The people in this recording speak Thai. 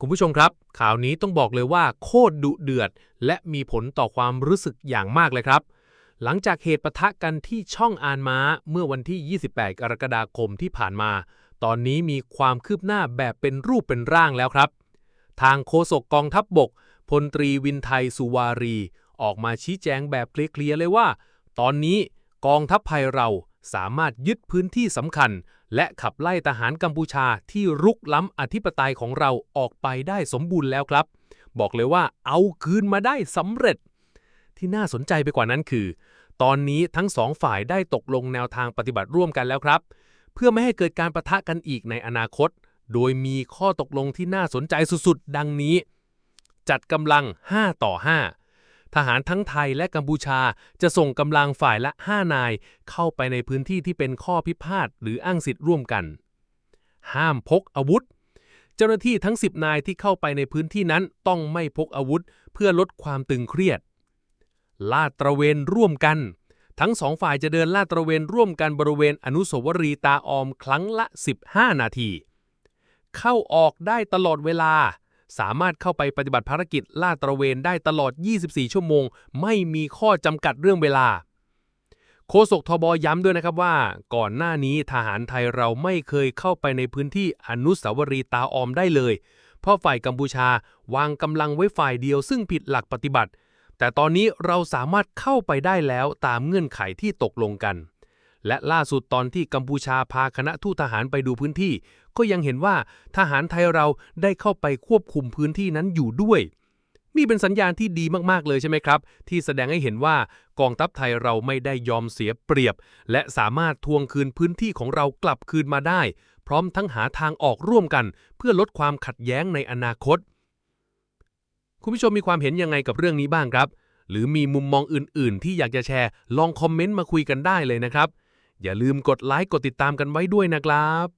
คุณผู้ชมครับ ข่าวนี้ต้องบอกเลยว่าโคตรดุเดือด และมีผลต่อความรู้สึกอย่างมากเลยครับ หลังจากเหตุปะทะกันที่ช่องอานม้าเมื่อวันที่ 28 กรกฎาคมที่ผ่านมา ตอนนี้มีความคืบหน้าแบบเป็นรูปเป็นร่างแล้วครับ ทางโฆษกกองทัพบบกพลตรีวินไทยสุวารี ออกมาชี้แจงแบบเคลียร์เลยว่า ตอนนี้กองทัพไทยเรา สามารถยึดพื้นที่สำคัญ และขับไล่ทหารกัมพูชาที่รุกล้ำอธิปไตยของเราออกไปได้สมบูรณ์แล้วครับ บอกเลยว่าเอาคืนมาได้สำเร็จ ที่น่าสนใจไปกว่านั้นคือ ตอนนี้ทั้งสองฝ่ายได้ตกลงแนวทางปฏิบัติร่วมกันแล้วครับ เพื่อไม่ให้เกิดการประทะกันอีกในอนาคต โดยมีข้อตกลงที่น่าสนใจสุดๆ ดังนี้ จัดกำลัง 5 ต่อ 5 ทหารทั้งไทยและกัมพูชาจะส่งกำลังฝ่ายละ 5 นาย เข้าไปในพื้นที่ที่เป็นข้อพิพาทหรืออ้างสิทธิ์ร่วมกัน ห้ามพกอาวุธ เจ้าหน้าที่ทั้ง 10 นายที่เข้าไปในพื้นที่นั้นต้องไม่พกอาวุธ เพื่อลดความตึงเครียด ลาดตระเวนร่วมกัน ทั้งสองฝ่ายจะเดินลาดตระเวนร่วมกันบริเวณอนุสาวรีย์ตาออมครั้งละ 15 นาที เข้าออกได้ตลอดเวลา สามารถเข้าไปปฏิบัติภารกิจลาดตระเวนได้ตลอด 24 ชั่วโมง ไม่มีข้อจำกัดเรื่องเวลา โฆษกทบย้ำด้วยนะครับว่า ก่อนหน้านี้ทหารไทยเราไม่เคยเข้าไปในพื้นที่อนุสาวรีย์ตาออมได้เลย เพราะฝ่ายกัมพูชาวางกำลังไว้ฝ่ายเดียวซึ่งผิดหลักปฏิบัติ แต่ตอนนี้เราสามารถเข้าไปได้แล้วตามเงื่อนไขที่ตกลงกัน และล่าสุดตอนที่กัมพูชาพาคณะทูตทหารไปดูพื้นที่ ก็ยังเห็นว่าทหารไทยเราได้เข้าไปควบคุมพื้นที่นั้นอยู่ด้วยนี่เป็นสัญญาณที่ดีมาก ๆ เลยใช่ไหมครับ ที่แสดงให้เห็นว่ากองทัพไทยเราไม่ได้ยอมเสียเปรียบ และสามารถทวงคืนพื้นที่ของเรากลับคืนมาได้ พร้อมทั้งหาทางออกร่วมกัน เพื่อลดความขัดแย้งในอนาคต คุณผู้ชมมีความเห็นยังไงกับเรื่องนี้บ้างครับ หรือมีมุมมองอื่น ๆ ที่อยากจะแชร์ ลองคอมเมนต์มาคุยกันได้เลยนะครับ อย่าลืมกดไลค์กดติดตามกันไว้ด้วยนะครับ